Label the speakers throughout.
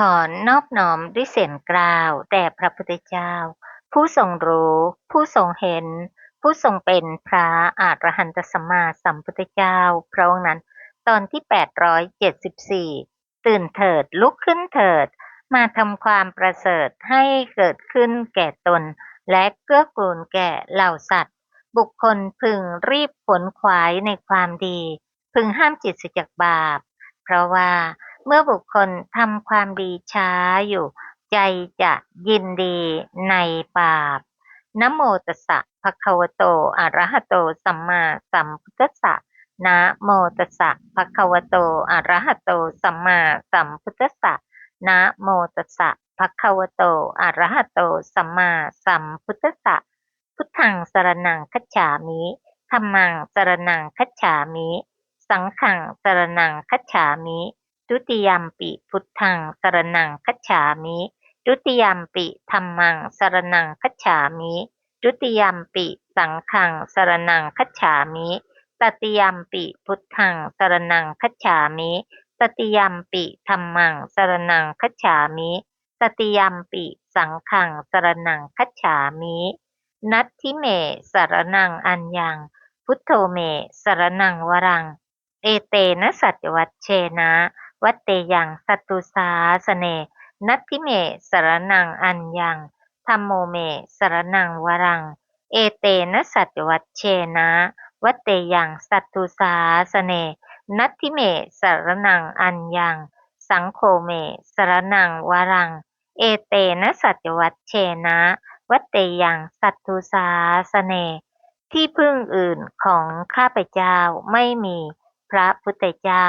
Speaker 1: ขอนอบน้อมด้วยเสียงกล่าวแด่พระพุทธเจ้า ผู้ทรงรู้ ผู้ทรงเห็น ผู้ทรงเป็นพระอาหารหันตสัมมาสัมพุทธเจ้า พระองค์นั้น ตอนที่ 874 ตื่นเถิดลุกขึ้นเถิด มาทำความประเสริฐให้เกิดขึ้นแก่ตน และเกื้อกูลแก่เหล่าสัตว์ บุคคลพึงรีบขวนขวายในความดี พึงห้ามจิตสจากบาป เพราะว่า เมื่อบุคคลทำความดีช้าอยู่ ใจจะยินดีในบาปนะโมตัสสะภะคะวะโตอะระหะโตสัมมาสัมพุทธัสสะนะโมตัสสะภะคะวะโตอะระหะโตสัมมาสัมพุทธัสสะนะโมตัสสะภะคะวะโตอะระหะโตสัมมาสัมพุทธัสสะพุทธังสรณังคัจฉามิธัมมังสรณังคัจฉามิ สังฆังสรณังคัจฉามิ ทุติยมปิพุทธังสรนังคัจฉามิทุติยมปิธรรมังสรนังคัจฉามิทุติยมปิสังฆังสรนังคัจฉามิตติยมปิพุทธังสรนังคัจฉามิตติยมปิธรรมังสรนังคัจฉามิตติยมปิสังฆังสรนังคัจฉามินัตทิเมสรนังอัญญัง พุทโธเมสรนังวรัง เอเตนะสัจวัตเชนะ วัตเตยังสัตุสาสเน นัตถิเมสรนังอัญญังธรรมโมเมสรนังวรัง เอเตนะสัจวัตเชนะ วัตเตยังสัตุสาสเน นัตถิเมสรนังอัญญัง สังโฆเมสรนังวรัง เอเตนะสัจวัตเชนะ วัตเตยังสัตุสาสเน ที่พึ่งอื่นของข้าพเจ้าไม่มีพระพุทธเจ้า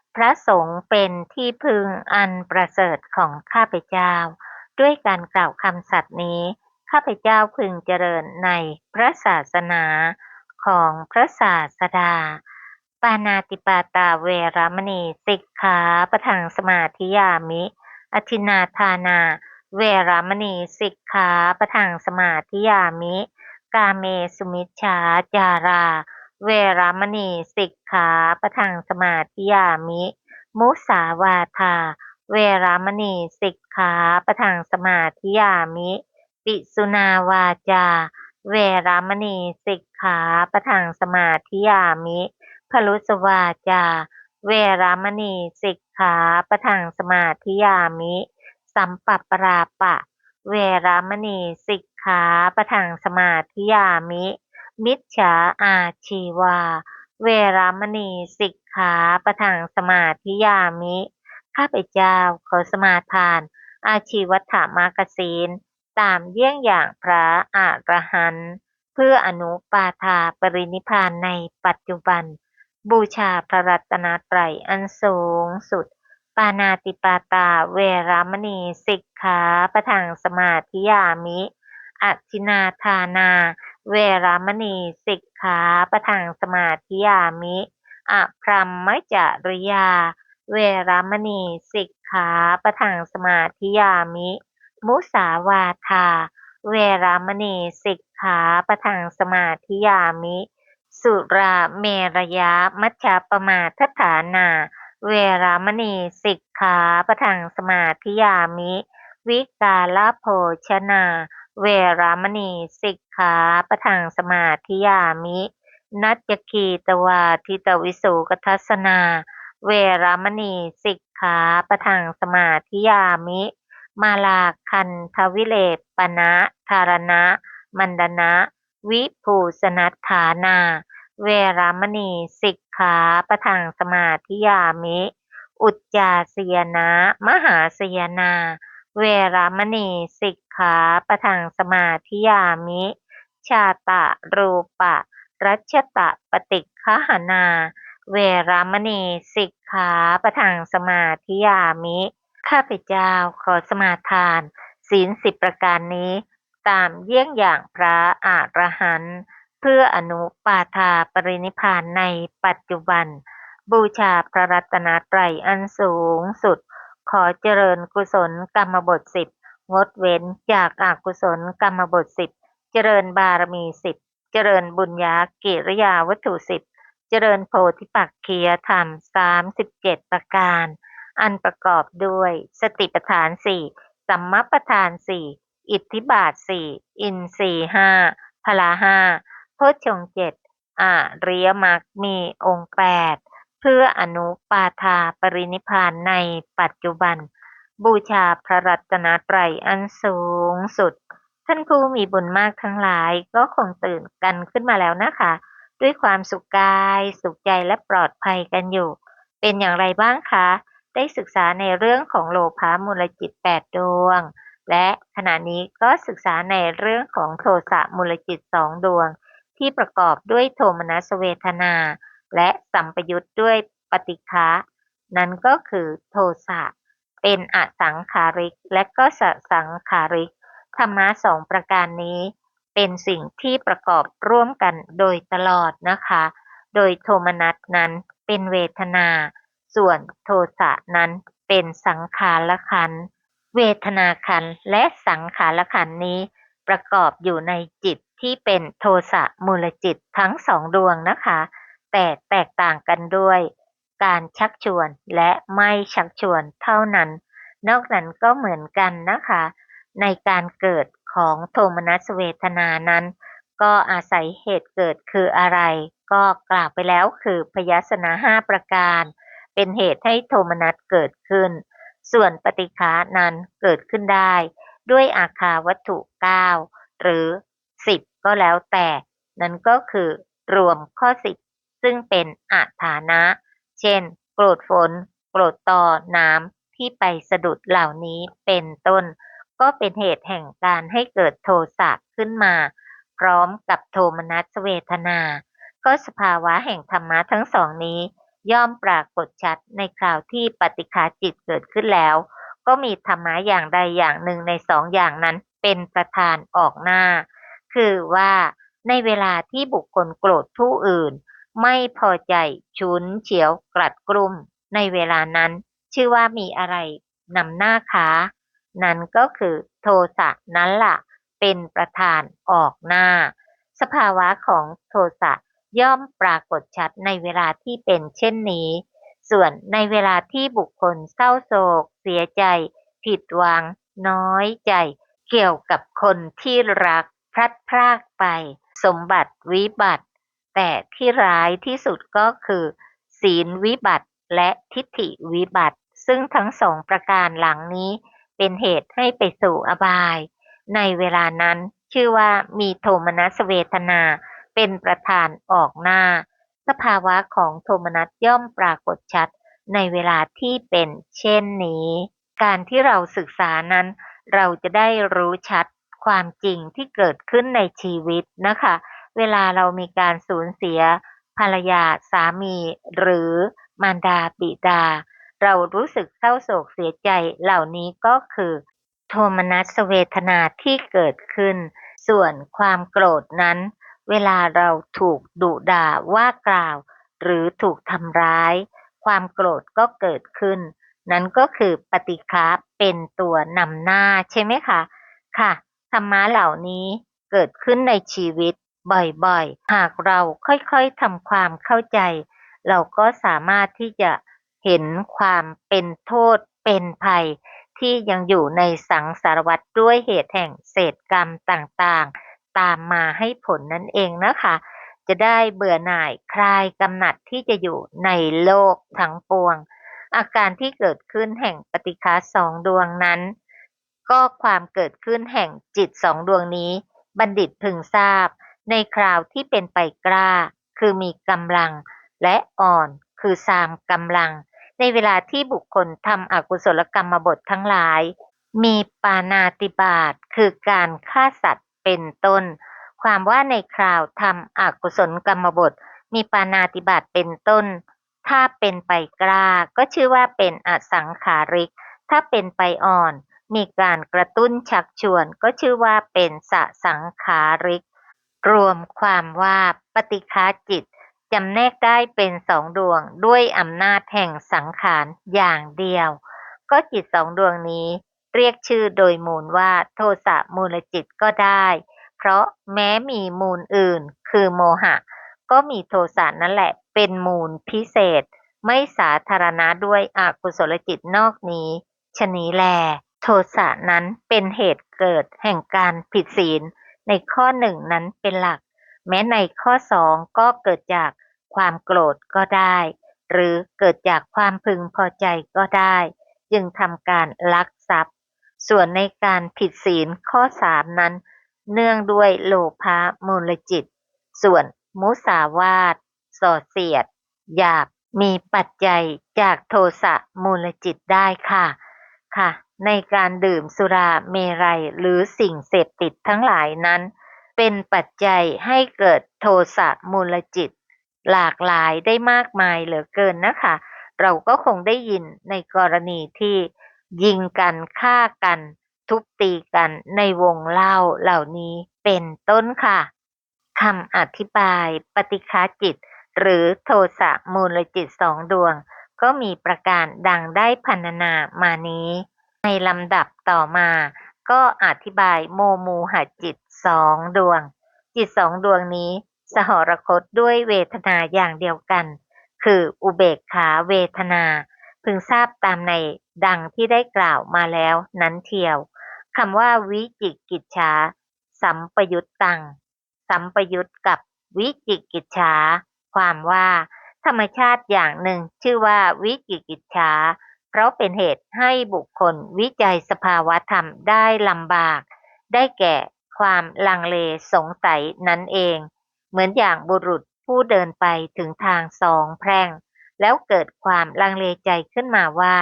Speaker 1: พระสงฆ์เป็นที่พึงอันประเสริฐของข้าพเจ้า ด้วยการกล่าวคำสัตย์นี้ ข้าพเจ้าพึงเจริญในพระศาสนาของพระศาสดา ปานาติปาตาเวรมณีสิกขาประทังสมาธิยามิ อธินาทานา เวรมณีสิกขาประทังสมาธิยามิ กาเมสุมิชฌาจารา เวรามณี สิกขาปะทังสมาธิยามิ มุสาวาทา เวรามณี สิกขาปะทังสมาธิยามิ ปิสุนาวาจา เวรามณี สิกขาปะทังสมาธิยามิพลุสวาจา เวรามณี สิกขาปะทังสมาธิยามิ สัมปปราปะ เวรามณี สิกขาปะทังสมาธิยามิ มิจฉาอาชีวา เวรามณีสิกขาปะทังสมาธิยามิ ข้าพเจ้าขอสมาทาน อาชีวัฏมากศีลตามเยี่ยงอย่างพระอรหันต์เพื่ออนุปาทาปรินิพานในปัจจุบัน บูชาพระรัตนตรัยอันสูงสุด ปานาติปาตาเวรามณีสิกขาปะทังสมาธิยามิ อธินาทานา เวรามณี สิกขาปะทังสมาธิยามิอพรหมจริยา เวรามณี สิกขาปะทังสมาธิยามิ มุสาวาทา เวรามณี สิกขาปะทังสมาธิยามิ สุราเมรยะมัชฌาปมาทฐานา เวรามณี สิกขาปะทังสมาธิยามิ วิกาลโภชนา เวรามณี สิกขาปะทังสมาธิยามิ นัจจคีตวาทิตวิสุกทัสนา เวรามณี สิกขาปะทังสมาธิยามิ มาลาคันทวิเลปนะธารณะ มันดนะ วิภูสนัฐานา เวรามณี สิกขาปะทังสมาธิยามิ อุจจาสยนะ มหาสยนา เวรมณีสิกขาปะทังสมาธิยามิ ชาตะรูปะ รัชตะปฏิคหานา เวรมณีสิกขาปะทังสมาธิยามิ ข้าพเจ้าขอสมาทาน ศีลสิบประการนี้ ตามเยี่ยงอย่างพระอรหันต์เพื่ออนุปาทาปรินิพานในปัจจุบัน บูชาพระรัตนตรัยอันสูงสุด ขอเจริญกุศลกรรมบทสิบงดเว้นจากอากุศลกรรมบทสิบเจริญบารมีสิบเจริญบุญญากิริยาวัตถุสิบเจริญโพธิปักคียธรรมสามสิบเจ็ดประการ อันประกอบด้วยสติปัฏฐานสี่สัมมาประธานสี่อิทธิบาทสี่อินทรีย์ห้าพละห้าโพชฌงเจ็ดอาริยมรรมีองค์แปด เพื่ออนุปาทาปรินิพพานในปัจจุบัน บูชาพระรัตนตรัยอันสูงสุด ท่านผู้มีบุญมากทั้งหลายก็คงตื่นกันขึ้นมาแล้วนะคะ ด้วยความสุขกายสุขใจและปลอดภัยกันอยู่ เป็นอย่างไรบ้างคะ ได้ศึกษาในเรื่องของโลภะมูลจิต 8 ดวง และขณะนี้ก็ศึกษาในเรื่องของโทสะมูลจิตสองดวง ที่ประกอบด้วยโทมนัสเวทนา และสัมปยุตด้วยปฏิฆะนั่นก็คือโทสะเป็นอสังขาริก และก็สสังขาริก ธรรมะสองประการนี้ เป็นสิ่งที่ประกอบร่วมกันโดยตลอดนะคะ โดยโทมนัสนั้นเป็นเวทนา ส่วนโทสะนั้นเป็นสังขารขัน เวทนาขันและสังขารขันนี้ ประกอบอยู่ในจิตที่เป็นโทสะมูลจิตทั้งสองดวงนะคะ แต่แตกต่างกันด้วยการชักชวนและไม่ชักชวนเท่านั้น นอกนั้นก็เหมือนกันนะคะ ในการเกิดของโทมนัสเวทนานั้น ก็อาศัยเหตุเกิดคืออะไร ก็กล่าวไปแล้วคือพยาสนะห้าประการ เป็นเหตุให้โทมนัสเกิดขึ้น ส่วนปฏิฆานั้นเกิดขึ้นได้ ด้วยอาคาวัตถุเก้าหรือสิบก็แล้วแต่ นั่นก็คือรวมข้อสิบ ซึ่งเป็นอาฐานะ เช่น โกรธฝน โกรธต่อน้ำ ที่ไปสะดุดเหล่านี้เป็นต้น ก็เป็นเหตุแห่งการให้เกิดโทสะขึ้นมา พร้อมกับโทมนัสเวทนา ก็สภาวะแห่งธรรมะทั้งสองนี้ ย่อมปรากฏชัดในคราวที่ปฏิฆาจิตเกิดขึ้นแล้ว ก็มีธรรมะอย่างใดอย่างหนึ่งในสองอย่างนั้นเป็นประธานออกหน้า คือว่าในเวลาที่บุคคลโกรธผู้อื่น ไม่พอใจฉุนเฉียวกลัดกลุ่มในเวลานั้นชื่อว่ามีอะไรนำหน้าคะนั่นก็คือโทสะนั้นล่ะ เป็นประธานออกหน้า สภาวะของโทสะย่อมปรากฏชัดในเวลาที่เป็นเช่นนี้ ส่วนในเวลาที่บุคคลเศร้าโศก เสียใจ ผิดหวัง น้อยใจ เกี่ยวกับคนที่รักพลัดพรากไป สมบัติวิบัติ แต่ที่ร้ายที่สุดก็คือ ศีลวิบัติและทิฏฐิวิบัติ ซึ่งทั้งสองประการหลังนี้เป็นเหตุให้ไปสู่อบาย ในเวลานั้นชื่อว่ามีโทมนัสเวทนาเป็นประธานออกหน้า สภาวะของโทมนัสย่อมปรากฏชัดในเวลาที่เป็นเช่นนี้ การที่เราศึกษานั้น เราจะได้รู้ชัดความจริงที่เกิดขึ้นในชีวิตนะคะ เวลาเรามีการสูญเสียภรรยา สามี หรือมารดาบิดา เรารู้สึกเศร้าโศกเสียใจเหล่านี้ก็คือ โทมนัสเวทนาที่เกิดขึ้น ส่วนความโกรธนั้น เวลาเราถูกดุด่าว่ากล่าว หรือถูกทำร้าย ความโกรธก็เกิดขึ้น นั้นก็คือปฏิฆะเป็นตัวนำหน้าใช่ไหมคะ ค่ะธรรมะเหล่านี้เกิดขึ้นในชีวิต บ่อยๆ หากเราค่อยๆทำความเข้าใจ เราก็สามารถที่จะเห็นความเป็นโทษเป็นภัย ที่ยังอยู่ในสังสารวัฏด้วยเหตุแห่งเศษกรรมต่างๆ ตามมาให้ผลนั่นเองนะคะ จะได้เบื่อหน่ายคลายกำหนัดที่จะอยู่ในโลกทั้งปวง อาการที่เกิดขึ้นแห่งปฏิฆาสองดวงนั้น ก็ความเกิดขึ้นแห่งจิตสองดวงนี้ บัณฑิตพึงทราบ ในคราวที่เป็นไปกล้า คือมีกำลัง และอ่อน คือสามกำลัง ในเวลาที่บุคคลทำอกุศลกรรมบททั้งหลาย มีปานาติบาตคือการฆ่าสัตว์เป็นต้น ความว่าในคราวทำอกุศลกรรมบท มีปานาติบาตเป็นต้น ถ้าเป็นไปกล้า ก็ชื่อว่าเป็นอสังขาริก ถ้าเป็นไปอ่อน มีการกระตุ้นชักชวน ก็ชื่อว่าเป็นสสังขาริก รวมความว่าปฏิฆาจิตจำแนกได้เป็นสองดวงด้วยอำนาจแห่งสังขารอย่างเดียว ก็จิตสองดวงนี้เรียกชื่อโดยมูลว่าโทสะมูลจิตก็ได้ เพราะแม้มีมูลอื่น คือโมหะ ก็มีโทสะนั่นแหละเป็นมูลพิเศษ ไม่สาธารณะด้วยอกุศลจิตนอกนี้ ชนีแล โทสะนั้นเป็นเหตุเกิดแห่งการผิดศีล ในข้อหนึ่งนั้นเป็นหลัก แม้ในข้อสองก็เกิดจากความโกรธก็ได้ หรือเกิดจากความพึงพอใจก็ได้ จึงทำการลักทรัพย์ ส่วนในการผิดศีลข้อสามนั้น เนื่องด้วยโลภะมูลจิต ส่วนมุสาวาทส่อเสียด หยาบมีปัจจัยจากโทสะมูลจิตได้ค่ะ ค่ะ ในการดื่มสุราเมรัยหรือสิ่งเสพติดทั้งหลายนั้น เป็นปัจจัยให้เกิดโทสะมูลจิต หลากหลายได้มากมายเหลือเกินนะคะ เราก็คงได้ยินในกรณีที่ยิงกันฆ่ากัน ทุบตีกันในวงเล่าเหล่านี้เป็นต้นค่ะคำอธิบายปฏิฆาจิต หรือโทสะมูลจิตสองดวง ก็มีประการดังได้พันนามานี้ ในลำดับต่อมาก็อธิบายโมมูหจิตสองดวง จิตสองดวงนี้สหรคตด้วยเวทนาอย่างเดียวกัน คืออุเบกขาเวทนา พึงทราบตามในดังที่ได้กล่าวมาแล้วนั้นเทียวคำว่าวิจิกิจฉาสัมปยุตตัง สัมปยุตกับวิจิกิจฉาความว่า ธรรมชาติอย่างหนึ่งชื่อว่าวิจิกิจฉา เพราะเป็นเหตุให้บุคคลวิจัยสภาวะธรรมได้ลำบาก ได้แก่ความลังเลสงสัยนั่นเอง เหมือนอย่างบุรุษผู้เดินไปถึงทางสองแพร่ง แล้วเกิดความลังเลใจขึ้นมาว่า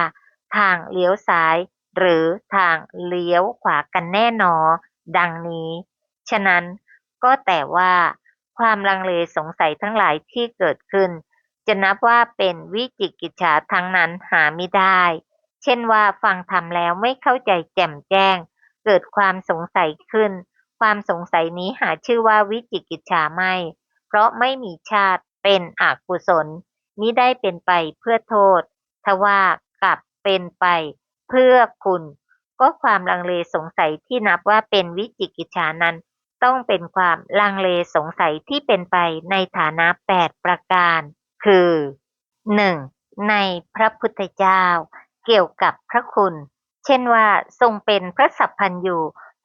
Speaker 1: ทางเลี้ยวซ้าย หรือทางเลี้ยวขวากันแน่นอ ดังนี้ ฉะนั้นก็แต่ว่าความลังเลสงสัยทั้งหลายที่เกิดขึ้น จะนับว่าเป็นวิจิกิจฉาทั้งนั้นหาไม่ได้ เช่นว่าฟังธรรมแล้วไม่เข้าใจแจ่มแจ้ง เกิดความสงสัยขึ้น ความสงสัยนี้หาชื่อว่าวิจิกิจฉาไม่ เพราะไม่มีชาติเป็นอกุศลมิได้เป็นไปเพื่อโทษ ทว่ากลับเป็นไปเพื่อคุณ ก็ความลังเลสงสัยที่นับว่าเป็นวิจิกิจฉานั้น ต้องเป็นความลังเลสงสัยที่เป็นไปในฐานะแปดประการ คือ 1. ในพระพุทธเจ้า เกี่ยวกับพระคุณ เช่นว่าทรงเป็นพระสัพพันยู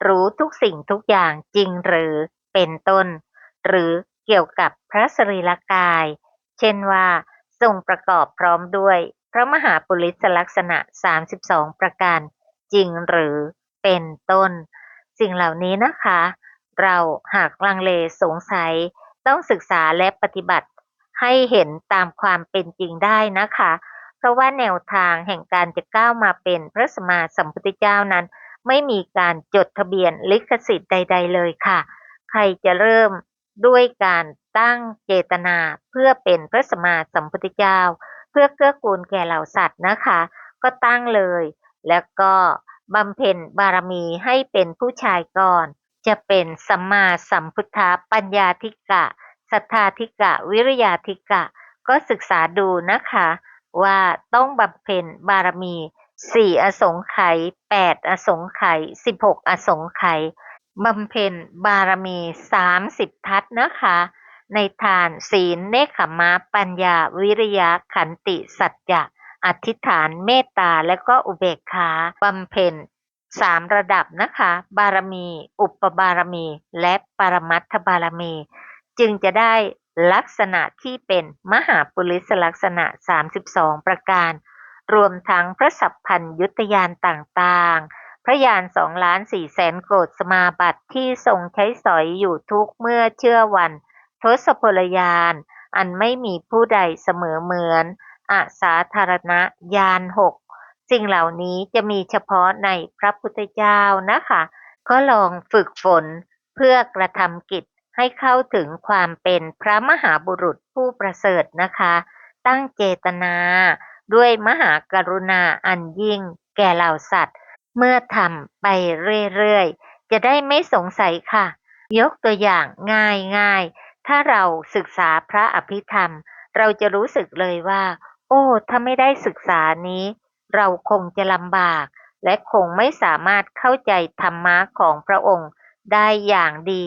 Speaker 1: รู้ทุกสิ่งทุกอย่างจริงหรือเป็นต้น หรือเกี่ยวกับพระสรีรกาย เช่นว่าทรงประกอบพร้อมด้วยพระมหาปุริสลักษณะ 32 ประการ จริงหรือเป็นต้น สิ่งเหล่านี้นะคะ เราหากลังเลสงสัยต้องศึกษาและปฏิบัติ ให้เห็นตามความเป็นจริงได้นะคะ เพราะว่าแนวทางแห่งการจะก้าวมาเป็นพระสมมาสัมพุทธเจ้านั้น ไม่มีการจดทะเบียนลิขสิทธิ์ใด ๆ เลยค่ะ ใครจะเริ่มด้วยการตั้งเจตนาเพื่อเป็นพระสมมาสัมพุทธเจ้า เพื่อเกื้อกูลแก่เหล่าสัตว์นะคะ ก็ตั้งเลย แล้วก็บำเพ็ญบารมีให้เป็นผู้ชายก่อน จะเป็นสัมมาสัมพุทธปัญญาธิกะ ศรัทธาธิกะ วิริยาธิกะ ก็ศึกษาดูนะคะ ว่าต้องบำเพ็ญบารมีสี่อสงไขยแปดอสงไขยสิบหกอสงไขยบำเพ็ญบารมีสามสิบทัศนะคะ ในทานศีลเนคขมะปัญญาวิริยะขันติสัจจะอธิษฐานเมตตาและก็อุเบกขาบำเพ็ญสามระดับนะคะ บารมี อุปบารมี และปรมัตถบารมี จึงจะได้ลักษณะที่เป็นมหาปุริสลักษณะ 32 ประการ รวมทั้งพระสัพพัญยุตยานต่างๆ พระยานสองล้านสี่แสนโกรธสมาบัติที่ทรงใช้สอยอยู่ทุกเมื่อเชื่อวัน ทศพลยาน อันไม่มีผู้ใดเสมอเหมือนอาสาธารณญาณหกสิ่งเหล่านี้จะมีเฉพาะในพระพุทธเจ้านะคะ ก็ลองฝึกฝนเพื่อกระทำกิจ ให้เข้าถึงความเป็นพระมหาบุรุษผู้ประเสริฐนะคะ ตั้งเจตนา ด้วยมหากรุณาอันยิ่งแก่เหล่าสัตว์ เมื่อทำไปเรื่อยๆ จะได้ไม่สงสัยค่ะ ยกตัวอย่างง่ายๆ ถ้าเราศึกษาพระอภิธรรม เราจะรู้สึกเลยว่า โอ้ ถ้าไม่ได้ศึกษานี้ เราคงจะลำบาก และคงไม่สามารถเข้าใจธรรมะของพระองค์ได้อย่างดี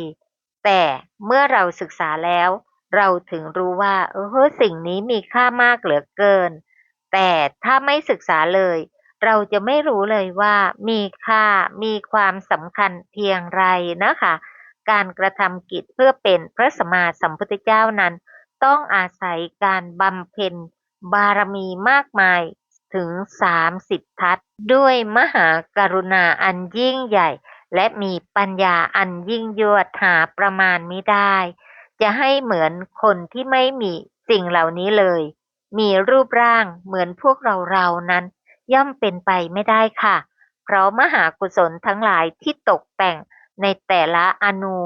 Speaker 1: แต่เมื่อเราศึกษาแล้ว เราถึงรู้ว่าเออสิ่งนี้มีค่ามากเหลือเกิน แต่ถ้าไม่ศึกษาเลย เราจะไม่รู้เลยว่า มีค่ามีความสำคัญเพียงไรนะคะ การกระทำกิจเพื่อเป็นพระสมมาสัมพุทธเจ้านั้น ต้องอาศัยการบำเพ็ญบารมีมากมายถึง 30 ทัศด้วยมหากรุณาอันยิ่งใหญ่ และมีปัญญาอันยิ่งยวดหาประมาณไม่ได้ จะให้เหมือนคนที่ไม่มีสิ่งเหล่านี้เลย มีรูปร่างเหมือนพวกเราเรานั้น ย่อมเป็นไปไม่ได้ค่ะ เพราะมหากุศลทั้งหลายที่ตกแต่งในแต่ละอนู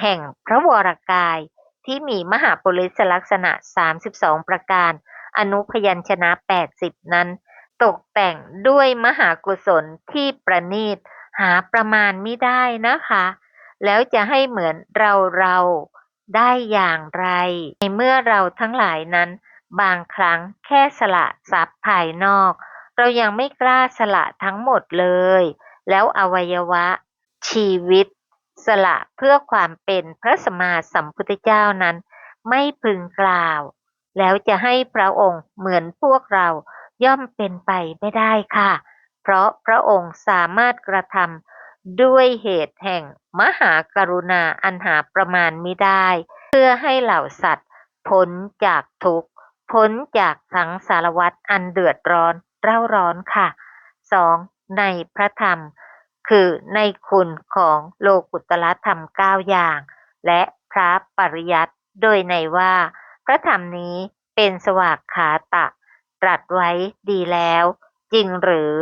Speaker 1: แห่งพระวรากาย ที่มีมหาปุริสลักษณะ 32 ประการ อนุพยัญชนะ 80 นั้น ตกแต่งด้วยมหากุศลที่ประณีต หาประมาณไม่ได้นะคะ แล้วจะให้เหมือนเราเราได้อย่างไร ในเมื่อเราทั้งหลายนั้น บางครั้งแค่สละทรัพย์ภายนอก เรายังไม่กล้าสละทั้งหมดเลย แล้วอวัยวะ ชีวิต สละเพื่อความเป็นพระสมมาสัมพุทธเจ้านั้น ไม่พึงกล่าว แล้วจะให้พระองค์เหมือนพวกเราย่อมเป็นไปไม่ได้ค่ะ เพราะพระองค์สามารถกระทำด้วยเหตุแห่งมหากรุณาอันหาประมาณมิได้ เพื่อให้เหล่าสัตว์พ้นจากทุกข์พ้นจากสังสารวัฏอันเดือดร้อนเร่าร้อนค่ะ 2. ในพระธรรม คือในคุณของโลกุตละธรรม9อย่าง และพระปริยัติโดยในว่า พระธรรมนี้เป็นสวากขาตะ ตรัสไว้ดีแล้ว จริงหรือ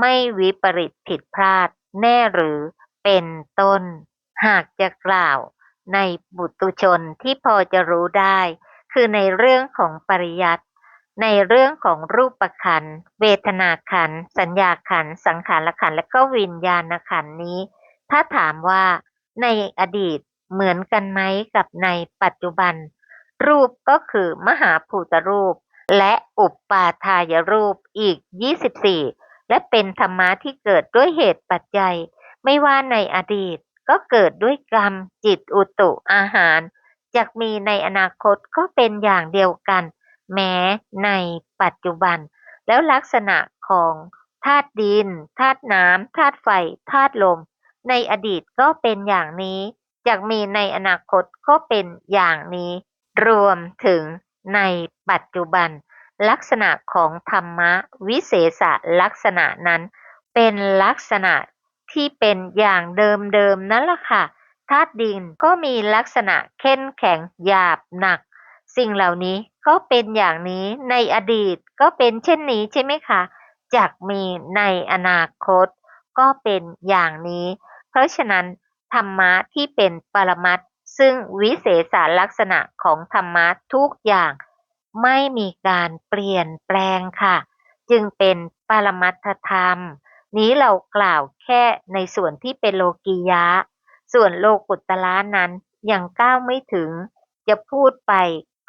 Speaker 1: ไม่วิปริตผิดพลาดแน่หรือ เป็นต้น หากจะกล่าวในบุตุชนที่พอจะรู้ได้ คือในเรื่องของปริยัติในเรื่องของรูปขัน เวทนาขัน สัญญาขัน สังขารขัน และก็วิญญาณขันนี้ ถ้าถามว่าในอดีตเหมือนกันไหมกับในปัจจุบัน รูปก็คือมหาภูตรูป และอุปปาทายรูปอีก 24 และเป็นธรรมะที่เกิดด้วยเหตุปัจจัย ไม่ว่าในอดีตก็เกิดด้วยกรรม จิตอุตุอาหารจะมีในอนาคตก็เป็นอย่างเดียวกัน แม้ในปัจจุบัน แล้วลักษณะของธาตุดินธาตุน้ำธาตุไฟธาตุลม ในอดีตก็เป็นอย่างนี้จะมีในอนาคตก็เป็นอย่างนี้ รวมถึงในปัจจุบัน ลักษณะของธรรมะวิเศษลักษณะนั้น เป็นลักษณะที่เป็นอย่างเดิมๆนั่นแหละค่ะธาตุดินก็มีลักษณะเข้มแข็งหยาบหนัก สิ่งเหล่านี้ก็เป็นอย่างนี้ในอดีตก็เป็นเช่นนี้ใช่ไหมคะจากมีในอนาคต ก็เป็นอย่างนี้ เพราะฉะนั้นธรรมะที่เป็นปรมัตถ์ซึ่งวิเศษลักษณะของธรรมะทุกอย่าง ไม่มีการเปลี่ยนแปลงค่ะ จึงเป็นปรมัตถธรรม นี้เรากล่าวแค่ในส่วนที่เป็นโลกียะ ส่วนโลกุตตะนั้นยังก้าวไม่ถึง จะพูดไป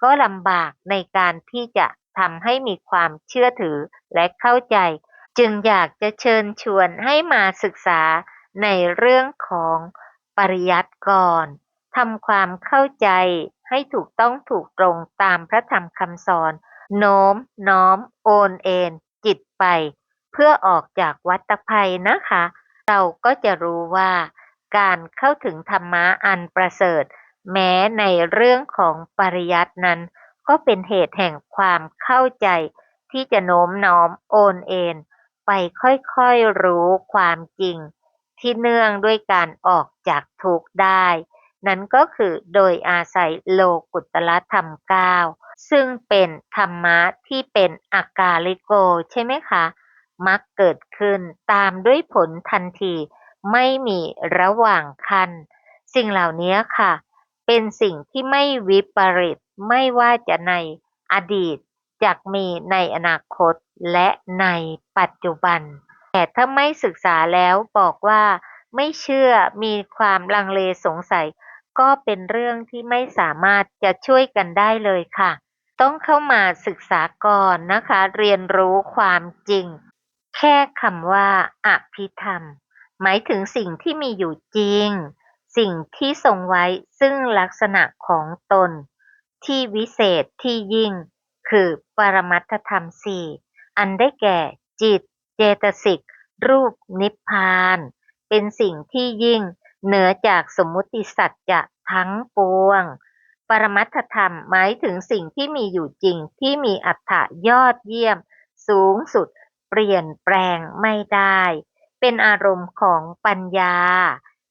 Speaker 1: ก็ลำบากในการที่จะทำให้มีความเชื่อถือและเข้าใจ จึงอยากจะเชิญชวนให้มาศึกษาในเรื่องของปริยัติก่อนทำความเข้าใจ ให้ถูกต้องถูกตรงตามพระธรรมคำสอน โน้ม น้อม โอนเอ็นจิตไป เพื่อออกจากวัฏภัยนะคะ เราก็จะรู้ว่า การเข้าถึงธรรมะอันประเสริฐ แม้ในเรื่องของปริยัตินั้น ก็เป็นเหตุแห่งความเข้าใจ ที่จะโน้มน้อมโอนเอ็นไปค่อยๆรู้ความจริง ที่เนื่องด้วยการออกจากทุกข์ได้ นั้นก็คือโดยอาศัยโลกุตตรธรรมเก้าซึ่งเป็นธรรมะที่เป็นอากาลิโกใช่ไหมคะมักเกิดขึ้นตามด้วยผลทันที ไม่มีระหว่างคันสิ่งเหล่านี้ค่ะ เป็นสิ่งที่ไม่วิปริตไม่ว่าจะในอดีตจากมีในอนาคตและในปัจจุบัน แต่ถ้าไม่ศึกษาแล้วบอกว่า ไม่เชื่อมีความลังเลสงสัย ก็เป็นเรื่องที่ไม่สามารถจะช่วยกันได้เลยค่ะ ต้องเข้ามาศึกษาก่อนนะคะ เรียนรู้ความจริง แค่คำว่าอภิธรรม หมายถึงสิ่งที่มีอยู่จริง สิ่งที่ทรงไว้ซึ่งลักษณะของตน ที่วิเศษที่ยิ่ง คือปรมัตธรรมสี่อันได้แก่จิต เจตสิก รูปนิพพาน เป็นสิ่งที่ยิ่ง เหนือจากสมมุติสัจจะทั้งปวง ปรมัตถธรรมหมายถึงสิ่งที่มีอยู่จริงที่มีอัตถะยอดเยี่ยม สูงสุด เปลี่ยนแปลงไม่ได้ เป็นอารมณ์ของปัญญา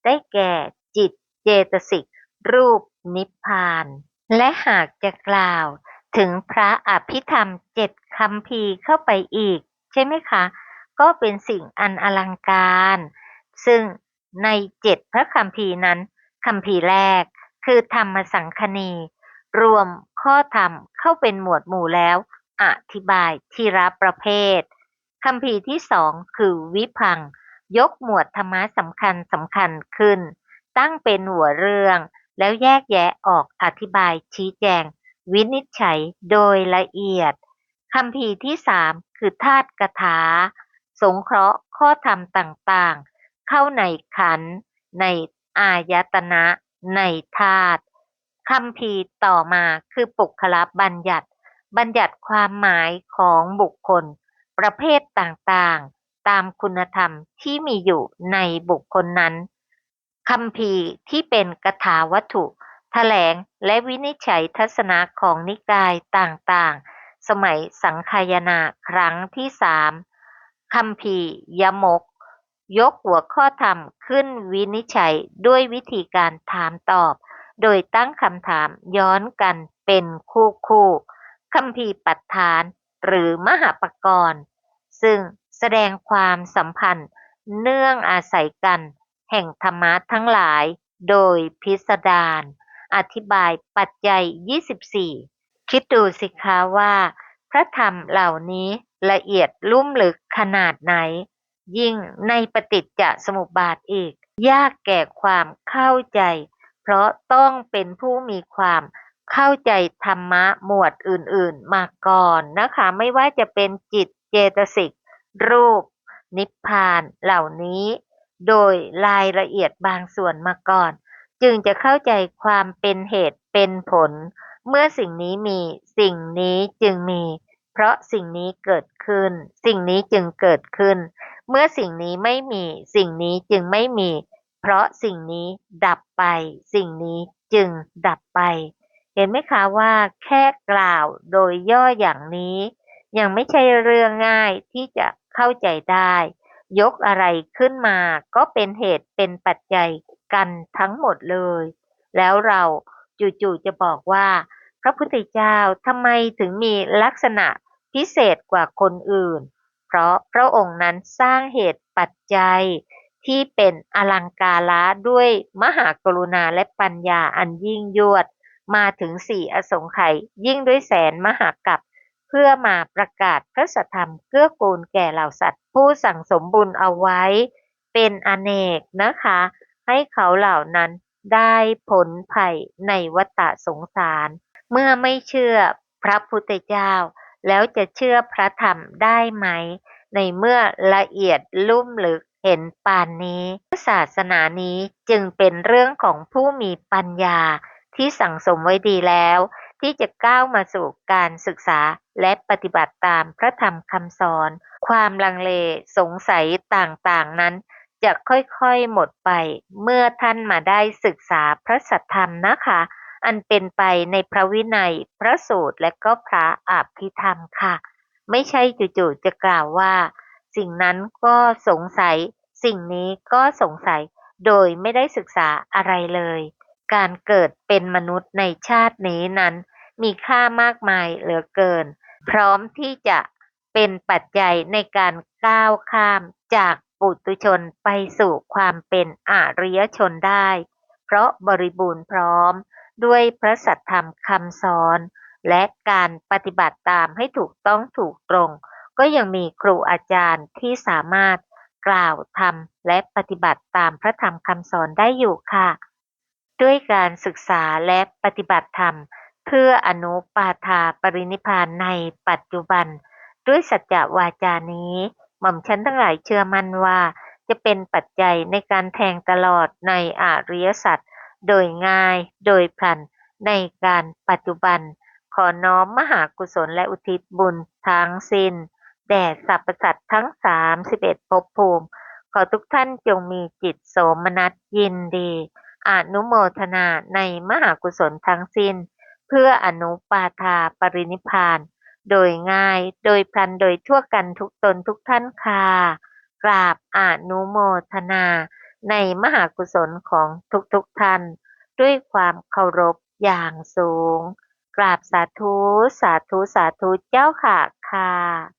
Speaker 1: ได้แก่จิตเจตสิก รูปนิพพาน และหากจะกล่าว ถึงพระอภิธรรมเจ็ดคำพีเข้าไปอีก ใช่ไหมคะ ก็เป็นสิ่งอันอลังการ ซึ่ง ในเจ็ดพระคำพีร์นั้นคำพีร์แรก คือธรรมสังคณี รวมข้อธรรมเข้าเป็นหมวดหมู่แล้ว อธิบายทีละประเภทคำพีร์ที่สองคือวิพัง ยกหมวดธรรมะสำคัญสำคัญขึ้น ตั้งเป็นหัวเรื่อง แล้วแยกแยะออกอธิบายชี้แจง วินิจฉัยโดยละเอียดคำพีร์ที่สามคือธาตุกถา สงเคราะห์ข้อธรรมต่างๆ เข้าในขันธ์ ในอายตนะ ในธาตุคำพีต่อมาคือปุคละบัญญัติ บัญญัติความหมายของบุคคล ประเภทต่างๆ ตามคุณธรรมที่มีอยู่ในบุคคลนั้นคำพีที่เป็นกถาวัตถุ แถลงและวินิจฉัยทัศนะของนิกายต่างๆ สมัยสังคายนาครั้งที่สามคำพียมก ยกหัวข้อธรรมขึ้นวินิจฉัยด้วยวิธีการถามตอบ โดยตั้งคำถามย้อนกันเป็นคู่คู่คำพีร์ปัฏฐาน หรือมหาปกรณ์ ซึ่งแสดงความสัมพันธ์เนื่องอาศัยกัน แห่งธรรมะทั้งหลาย โดยพิสดารอธิบายปัจจัย 24 คิดดูสิคะว่า พระธรรมเหล่านี้ละเอียดลุ่มลึกขนาดไหน ยิ่งในปฏิจจสมุปบาทอีก ยากแก่ความเข้าใจ เพราะต้องเป็นผู้มีความเข้าใจธรรมะหมวดอื่นๆ มาก่อนนะคะ ไม่ว่าจะเป็นจิตเจตสิก รูป นิพพานเหล่านี้ โดยรายละเอียดบางส่วนมาก่อน จึงจะเข้าใจความเป็นเหตุเป็นผล เมื่อสิ่งนี้มีสิ่งนี้จึงมี เพราะสิ่งนี้เกิดขึ้น สิ่งนี้จึงเกิดขึ้น เมื่อสิ่งนี้ไม่มี สิ่งนี้จึงไม่มี เพราะสิ่งนี้ดับไป สิ่งนี้จึงดับไป เห็นไหมคะว่า แค่กล่าวโดยย่ออย่างนี้ ยังไม่ใช่เรื่องง่ายที่จะเข้าใจได้ ยกอะไรขึ้นมาก็เป็นเหตุเป็นปัจจัยกันทั้งหมดเลย แล้วเราจู่ๆจะบอกว่า พระพุทธเจ้าทำไมถึงมีลักษณะพิเศษกว่าคนอื่น เพราะพระองค์นั้นสร้างเหตุปัจจัยที่เป็นอลังการะด้วยมหากรุณาและปัญญาอันยิ่งยวด มาถึงสี่อสงไขยยิ่งด้วยแสนมหากัปเพื่อมาประกาศพระสธรรมเกื้อกูลแก่เหล่าสัตว์ ผู้สั่งสมบุญเอาไว้ เป็นอเนกนะคะ ให้เขาเหล่านั้นได้ผลภัยในวัฏสงสาร เมื่อไม่เชื่อพระพุทธเจ้า แล้วจะเชื่อพระธรรมได้ไหม ในเมื่อละเอียดลุ่มลึกเห็นปานนี้ ศาสนานี้จึงเป็นเรื่องของผู้มีปัญญาที่สั่งสมไว้ดีแล้ว ที่จะก้าวมาสู่การศึกษาและปฏิบัติตามพระธรรมคำสอน ความลังเลสงสัยต่างๆนั้น จะค่อยๆหมดไปเมื่อท่านมาได้ศึกษาพระสัทธรรมนะคะ อันเป็นไปในพระวินัย พระสูตร และก็พระอภิธรรมค่ะ ไม่ใช่จู่ๆจะกล่าวว่า สิ่งนั้นก็สงสัย สิ่งนี้ก็สงสัย โดยไม่ได้ศึกษาอะไรเลย การเกิดเป็นมนุษย์ในชาตินี้นั้น มีค่ามากมายเหลือเกิน พร้อมที่จะเป็นปัจจัยในการก้าวข้ามจากปุถุชนไปสู่ความเป็นอริยชนได้ เพราะบริบูรณ์พร้อม ด้วยพระสัทธรรมคำสอน และการปฏิบัติตามให้ถูกต้องถูกตรง ก็ยังมีครูอาจารย์ที่สามารถกล่าวทำและปฏิบัติตามพระธรรมคำสอนได้อยู่ค่ะ ด้วยการศึกษาและปฏิบัติธรรม เพื่ออนุปาทาปรินิพานในปัจจุบัน ด้วยสัจจะวาจานี้ หม่อมฉันทั้งหลายเชื่อมั่นว่า จะเป็นปัจจัยในการแทงตลอดในอริยสัจ โดยง่าย โดยพลัน ในการปัจจุบัน ขอน้อมมหากุศลและอุทิศบุญทั้งสิ้น แด่สรรพสัตว์ทั้ง 31ภพภูมิ ขอทุกท่านจงมีจิตโสมนัสยินดี อนุโมทนาในมหากุศลทั้งสิ้น เพื่ออนุปาทาปรินิพพานโดยง่าย โดยพลัน โดยทั่วกันทุกตนทุกท่านค่ะ กราบอนุโมทนา ในมหากุศลของทุกๆทท่าน ด้วยความเคารพอย่างสูง กราบสาธุ สาธุ สาธุเจ้าค่ะค่ะ